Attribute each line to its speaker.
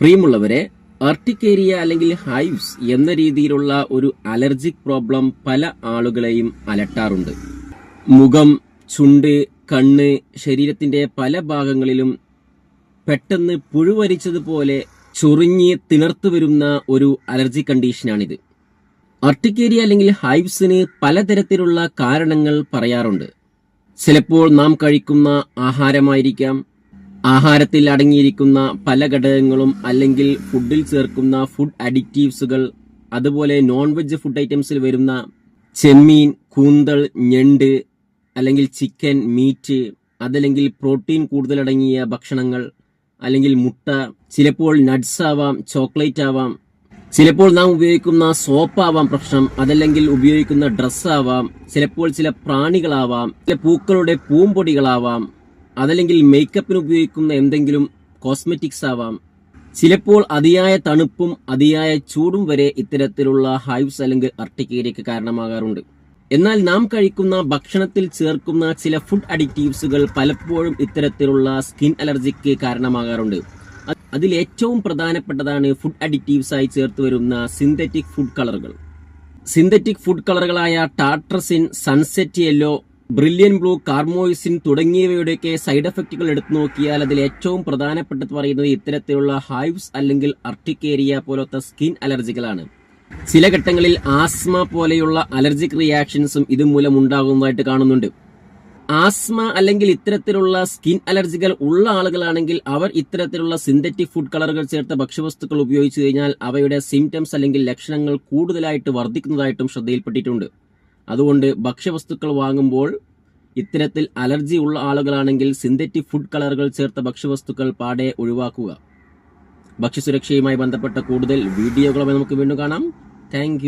Speaker 1: പ്രിയമുള്ളവരെ അർട്ടിക്കേരിയ അല്ലെങ്കിൽ ഹൈവ്സ് എന്ന രീതിയിലുള്ള ഒരു അലർജിക് പ്രോബ്ലം പല ആളുകളെയും അലട്ടാറുണ്ട്. മുഖം ചുണ്ട് കണ്ണ് ശരീരത്തിന്റെ പല ഭാഗങ്ങളിലും പെട്ടെന്ന് പുഴുവരിച്ചതുപോലെ ചൊറിഞ്ഞ് തിണർത്തു വരുന്ന ഒരു അലർജി കണ്ടീഷനാണിത്. അർട്ടിക്കേരിയ അല്ലെങ്കിൽ ഹൈവ്സിന് പലതരത്തിലുള്ള കാരണങ്ങൾ പറയാറുണ്ട്. ചിലപ്പോൾ നാം കഴിക്കുന്ന ആഹാരമായിരിക്കാം ആഹാരത്തിൽ അടങ്ങിയിരിക്കുന്ന പല ഘടകങ്ങളും അല്ലെങ്കിൽ ഫുഡിൽ ചേർക്കുന്ന ഫുഡ് അഡിക്റ്റീവ്സുകൾ അതുപോലെ നോൺ വെജ് ഫുഡ് ഐറ്റംസിൽ വരുന്ന ചെമ്മീൻ കൂന്തൾ ഞണ്ട് അല്ലെങ്കിൽ ചിക്കൻ മീറ്റ് അതല്ലെങ്കിൽ പ്രോട്ടീൻ കൂടുതലടങ്ങിയ ഭക്ഷണങ്ങൾ അല്ലെങ്കിൽ മുട്ട ചിലപ്പോൾ നട്ട്സ് ആവാം ചോക്ലേറ്റ് ആവാം. ചിലപ്പോൾ നാം ഉപയോഗിക്കുന്ന സോപ്പാവാം പ്രശ്നം അതല്ലെങ്കിൽ ഉപയോഗിക്കുന്ന ഡ്രസ്സാവാം ചിലപ്പോൾ ചില പ്രാണികളാവാം ചില പൂക്കളുടെ പൂമ്പൊടികളാവാം. അതല്ലെങ്കിൽ മേക്കപ്പിന് ഉപയോഗിക്കുന്ന എന്തെങ്കിലും കോസ്മെറ്റിക്സ് ആവാം. ചിലപ്പോൾ അതിയായ തണുപ്പും അതിയായ ചൂടും വരെ ഇത്തരത്തിലുള്ള ഹൈവ്സ് അല്ലെങ്കിൽ അർട്ടിക്കേരിയക്ക് കാരണമാകാറുണ്ട്. എന്നാൽ നാം കഴിക്കുന്ന ഭക്ഷണത്തിൽ ചേർക്കുന്ന ചില ഫുഡ് അഡിക്റ്റീവ്സുകൾ പലപ്പോഴും ഇത്തരത്തിലുള്ള സ്കിൻ അലർജിക്ക് കാരണമാകാറുണ്ട്. അതിൽ ഏറ്റവും പ്രധാനപ്പെട്ടതാണ് ഫുഡ് അഡിക്റ്റീവ്സ് ആയി ചേർത്ത് വരുന്ന സിന്തറ്റിക് ഫുഡ് കളറുകൾ synthetic food കളറുകളായ tartrazine sunset yellow brilliant blue carmoisine തുടങ്ങിയവയുടെയൊക്കെ side എഫക്റ്റുകൾ എടുത്തു നോക്കിയാൽ അതിൽ ഏറ്റവും പ്രധാനപ്പെട്ടത് പറയുന്നത് ഇത്തരത്തിലുള്ള ഹൈവ്സ് അല്ലെങ്കിൽ അർട്ടിക്കേരിയ പോലത്തെ സ്കിൻ അലർജികളാണ് ചില ഘട്ടങ്ങളിൽ ആസ്മ പോലെയുള്ള അലർജിക് റിയാക്ഷൻസും ഇതുമൂലം ഉണ്ടാകുന്നതായിട്ട് കാണുന്നുണ്ട്. ആസ്മ അല്ലെങ്കിൽ ഇത്തരത്തിലുള്ള സ്കിൻ അലർജികൾ ഉള്ള ആളുകളാണെങ്കിൽ അവർ ഇത്തരത്തിലുള്ള സിന്തറ്റിക് ഫുഡ് കളറുകൾ ചേർത്ത ഭക്ഷ്യവസ്തുക്കൾ ഉപയോഗിച്ചു കഴിഞ്ഞാൽ അവയുടെ സിംറ്റംസ് അല്ലെങ്കിൽ ലക്ഷണങ്ങൾ കൂടുതലായിട്ട് വർദ്ധിക്കുന്നതായിട്ടും ശ്രദ്ധയിൽപ്പെട്ടിട്ടുണ്ട്. അതുകൊണ്ട് ഭക്ഷ്യവസ്തുക്കൾ വാങ്ങുമ്പോൾ ഇത്തരത്തിൽ അലർജി ഉള്ള ആളുകളാണെങ്കിൽ സിന്തറ്റിക് ഫുഡ് കളറുകൾ ചേർത്ത ഭക്ഷ്യവസ്തുക്കൾ പാടെ ഒഴിവാക്കുക. ഭക്ഷ്യസുരക്ഷയുമായി ബന്ധപ്പെട്ട കൂടുതൽ വീഡിയോകളുമായി നമുക്ക് വീണ്ടും കാണാം. താങ്ക്